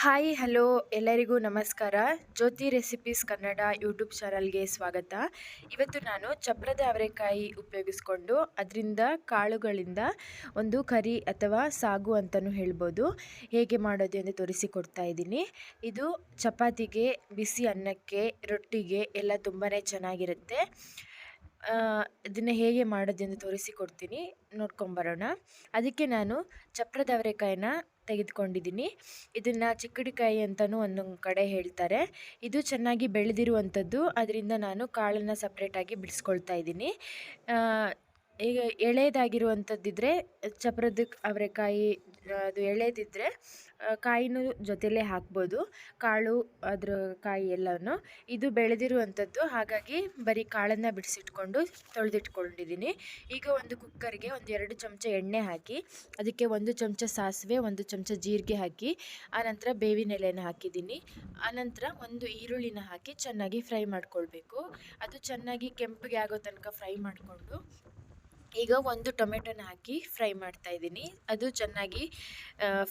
Hi hello ಎಲ್ಲರಿಗೂ ನಮಸ್ಕಾರ. ಜ್ಯೋತಿ recipes Kannada YouTube ಚಾನಲ್ಗೆ ಸ್ವಾಗತ. ಇವತ್ತು ನಾನು ಚಪ್ರದ ಅವರೆಕಾಯಿ ಉಪಯೋಗಿಸ್ಕೊಂಡು ಅದರಿಂದ ಕಾಳುಗಳಿಂದ ಒಂದು ಕರಿ ಅಥವಾ ಸಾಗು ಅಂತಲೂ ಹೇಳ್ಬೋದು. ಹೇಗೆ ಮಾಡೋದು ಎಂದು ತೋರಿಸಿಕೊಡ್ತಾ ಇದ್ದೀನಿ. ಇದು ಚಪಾತಿಗೆ, ಬಿಸಿ ಅನ್ನಕ್ಕೆ, ರೊಟ್ಟಿಗೆ ಎಲ್ಲ ತುಂಬಾ ಚೆನ್ನಾಗಿರುತ್ತೆ. ಇದನ್ನು ಹೇಗೆ ಮಾಡೋದೆಂದು ತೋರಿಸಿಕೊಡ್ತೀನಿ. ನೋಡ್ಕೊಂಬರೋಣ. ಅದಕ್ಕೆ ನಾನು ಚಪ್ರದ ಅವರೆಕಾಯಿನ ತೆಗೆದುಕೊಂಡಿದ್ದೀನಿ. ಇದನ್ನು ಚಿಕ್ಕಡಿಕಾಯಿ ಅಂತಲೂ ಒಂದೊಂದು ಕಡೆ ಹೇಳ್ತಾರೆ. ಇದು ಚೆನ್ನಾಗಿ ಬೆಳೆದಿರುವಂಥದ್ದು. ಅದರಿಂದ ನಾನು ಕಾಳನ್ನು ಸಪ್ರೇಟಾಗಿ ಬಿಡಿಸ್ಕೊಳ್ತಾ ಇದ್ದೀನಿ. ಈಗ ಎಳೆಯದಾಗಿರುವಂಥದ್ದಿದ್ರೆ ಚಪ್ರದ ಅವರೆಕಾಯಿ ಅದು ಎಳೆದಿದ್ದರೆ ಕಾಯಿನೂ ಜೊತೆಲೇ ಹಾಕ್ಬೋದು. ಕಾಳು, ಅದರ ಕಾಯಿ ಎಲ್ಲನೂ. ಇದು ಬೆಳೆದಿರುವಂಥದ್ದು, ಹಾಗಾಗಿ ಬರೀ ಕಾಳನ್ನು ಬಿಡಿಸಿಟ್ಕೊಂಡು ತೊಳೆದಿಟ್ಕೊಂಡಿದ್ದೀನಿ ಈಗ ಒಂದು ಕುಕ್ಕರ್ಗೆ ಒಂದು ಎರಡು ಚಮಚ ಎಣ್ಣೆ ಹಾಕಿ, ಅದಕ್ಕೆ ಒಂದು ಚಮಚ ಸಾಸಿವೆ, ಒಂದು ಚಮಚ ಜೀರಿಗೆ ಹಾಕಿ ಆನಂತರ ಬೇವಿನ ಎಲೆನ ಹಾಕಿದ್ದೀನಿ ಆನಂತರ ಒಂದು ಈರುಳ್ಳಿನ ಹಾಕಿ ಚೆನ್ನಾಗಿ ಫ್ರೈ ಮಾಡ್ಕೊಳ್ಬೇಕು. ಅದು ಚೆನ್ನಾಗಿ ಕೆಂಪಗೆ ಆಗೋ ತನಕ ಫ್ರೈ ಮಾಡಿಕೊಂಡು ಈಗ ಒಂದು ಟೊಮೆಟೊನ ಹಾಕಿ ಫ್ರೈ ಮಾಡ್ತಾ ಇದ್ದೀನಿ. ಅದು ಚೆನ್ನಾಗಿ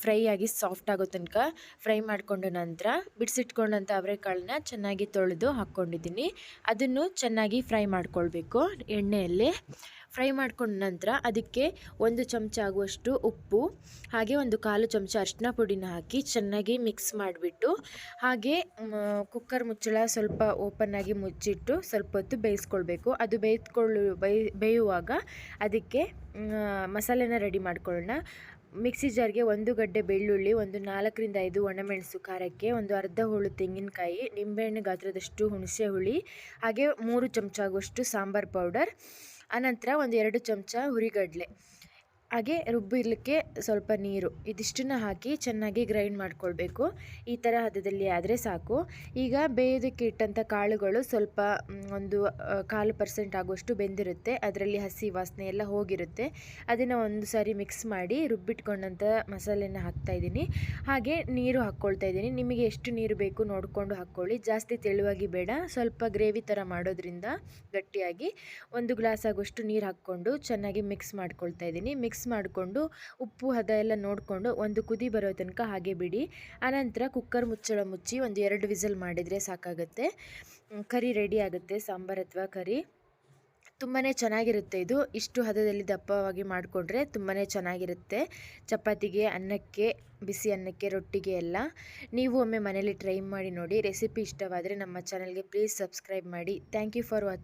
ಫ್ರೈ ಆಗಿ ಸಾಫ್ಟ್ ಆಗೋ ತನಕ ಫ್ರೈ ಮಾಡಿಕೊಂಡ ನಂತರ ಬಿಡಿಸಿಟ್ಕೊಂಡಂಥ ಅವರೆಕಾಳನ್ನ ಚೆನ್ನಾಗಿ ತೊಳೆದು ಹಾಕ್ಕೊಂಡಿದ್ದೀನಿ. ಅದನ್ನು ಚೆನ್ನಾಗಿ ಫ್ರೈ ಮಾಡ್ಕೊಳ್ಬೇಕು ಎಣ್ಣೆಯಲ್ಲಿ. ಫ್ರೈ ಮಾಡ್ಕೊಂಡ ನಂತರ ಅದಕ್ಕೆ ಒಂದು ಚಮಚ ಆಗುವಷ್ಟು ಉಪ್ಪು, ಹಾಗೆ ಒಂದು ಕಾಲು ಚಮಚ ಅರಿಶಿನ ಪುಡಿನ ಹಾಕಿ ಚೆನ್ನಾಗಿ ಮಿಕ್ಸ್ ಮಾಡಿಬಿಟ್ಟು, ಹಾಗೆ ಕುಕ್ಕರ್ ಮುಚ್ಚಳ ಸ್ವಲ್ಪ ಓಪನ್ ಆಗಿ ಮುಚ್ಚಿಟ್ಟು ಸ್ವಲ್ಪ ಹೊತ್ತು ಬೇಯಿಸ್ಕೊಳ್ಬೇಕು. ಅದು ಬೇಯ್ದುಕೊಳ್ಳು ಬೇಯ್, ಬೇಯುವಾಗ ಅದಕ್ಕೆ ಮಸಾಲೆನ ರೆಡಿ ಮಾಡ್ಕೊಳ್ಳೋಣ. ಮಿಕ್ಸಿ ಜಾರ್ಗೆ ಒಂದು ಗಡ್ಡೆ ಬೆಳ್ಳುಳ್ಳಿ, ಒಂದು ನಾಲ್ಕರಿಂದ ಐದು ಒಣಮೆಣಸು ಖಾರಕ್ಕೆ, ಒಂದು ಅರ್ಧ ಹುಳು ತೆಂಗಿನಕಾಯಿ, ನಿಂಬೆಹಣ್ಣು ಗಾತ್ರದಷ್ಟು ಹುಣಸೆ ಹುಳಿ, ಹಾಗೆ ಮೂರು ಚಮಚ ಆಗುವಷ್ಟು ಸಾಂಬಾರು ಪೌಡರ್, ಆನಂತರ ಒಂದು ಎರಡು ಚಮಚ ಹುರಿಗಡಲೆ. ಹಾಗೆ ರುಬ್ಬಿರಲಿಕ್ಕೆ ಸ್ವಲ್ಪ ನೀರು. ಇದಿಷ್ಟನ್ನು ಹಾಕಿ ಚೆನ್ನಾಗಿ ಗ್ರೈಂಡ್ ಮಾಡ್ಕೊಳ್ಬೇಕು. ಈ ಥರ ಹದದಲ್ಲಿ ಆದರೆ ಸಾಕು. ಈಗ ಬೇಯೋದಕ್ಕೆ ಇಟ್ಟಂಥ ಕಾಳುಗಳು ಸ್ವಲ್ಪ ಒಂದು ಕಾಲು ಪರ್ಸೆಂಟ್ ಆಗುವಷ್ಟು ಬೆಂದಿರುತ್ತೆ. ಅದರಲ್ಲಿ ಹಸಿ ವಾಸನೆ ಎಲ್ಲ ಹೋಗಿರುತ್ತೆ. ಅದನ್ನು ಒಂದು ಸಾರಿ ಮಿಕ್ಸ್ ಮಾಡಿ ರುಬ್ಬಿಟ್ಕೊಂಡಂಥ ಮಸಾಲೆನ ಹಾಕ್ತಾಯಿದ್ದೀನಿ ಹಾಗೆ ನೀರು ಹಾಕ್ಕೊಳ್ತಾ ಇದ್ದೀನಿ. ನಿಮಗೆ ಎಷ್ಟು ನೀರು ಬೇಕು ನೋಡಿಕೊಂಡು ಹಾಕ್ಕೊಳ್ಳಿ. ಜಾಸ್ತಿ ತೆಳುವಾಗಿ ಬೇಡ. ಸ್ವಲ್ಪ ಗ್ರೇವಿ ಥರ ಮಾಡೋದ್ರಿಂದ ಗಟ್ಟಿಯಾಗಿ ಒಂದು ಗ್ಲಾಸ್ ಆಗುವಷ್ಟು ನೀರು ಹಾಕ್ಕೊಂಡು ಚೆನ್ನಾಗಿ ಮಿಕ್ಸ್ ಮಾಡ್ಕೊಳ್ತಾ ಇದ್ದೀನಿ. ಮಾಡಿಕೊಂಡು ಉಪ್ಪು, ಹದ ಎಲ್ಲ ನೋಡಿಕೊಂಡು ಒಂದು ಕುದಿ ಬರೋ ತನಕ ಹಾಗೆ ಬಿಡಿ. ಆನಂತರ ಕುಕ್ಕರ್ ಮುಚ್ಚಳ ಮುಚ್ಚಿ ಒಂದು ಎರಡು ವಿಸಲ್ ಮಾಡಿದರೆ ಸಾಕಾಗುತ್ತೆ. ಕರಿ ರೆಡಿ ಆಗುತ್ತೆ. ಸಾಂಬಾರು ಅಥವಾ ಕರಿ. ತುಂಬಾ ಚೆನ್ನಾಗಿರುತ್ತೆ ಇದು. ಇಷ್ಟು ಹದದಲ್ಲಿ ದಪ್ಪವಾಗಿ ಮಾಡಿಕೊಂಡ್ರೆ ತುಂಬಾ ಚೆನ್ನಾಗಿರುತ್ತೆ. ಚಪಾತಿಗೆ, ಅನ್ನಕ್ಕೆ, ಬಿಸಿ ಅನ್ನಕ್ಕೆ, ರೊಟ್ಟಿಗೆ ಎಲ್ಲ. ನೀವು ಒಮ್ಮೆ ಮನೇಲಿ ಟ್ರೈ ಮಾಡಿ ನೋಡಿ. ರೆಸಿಪಿ ಇಷ್ಟವಾದರೆ ನಮ್ಮ ಚಾನಲ್ಗೆ ಪ್ಲೀಸ್ ಸಬ್ಸ್ಕ್ರೈಬ್ ಮಾಡಿ. Thank you for watching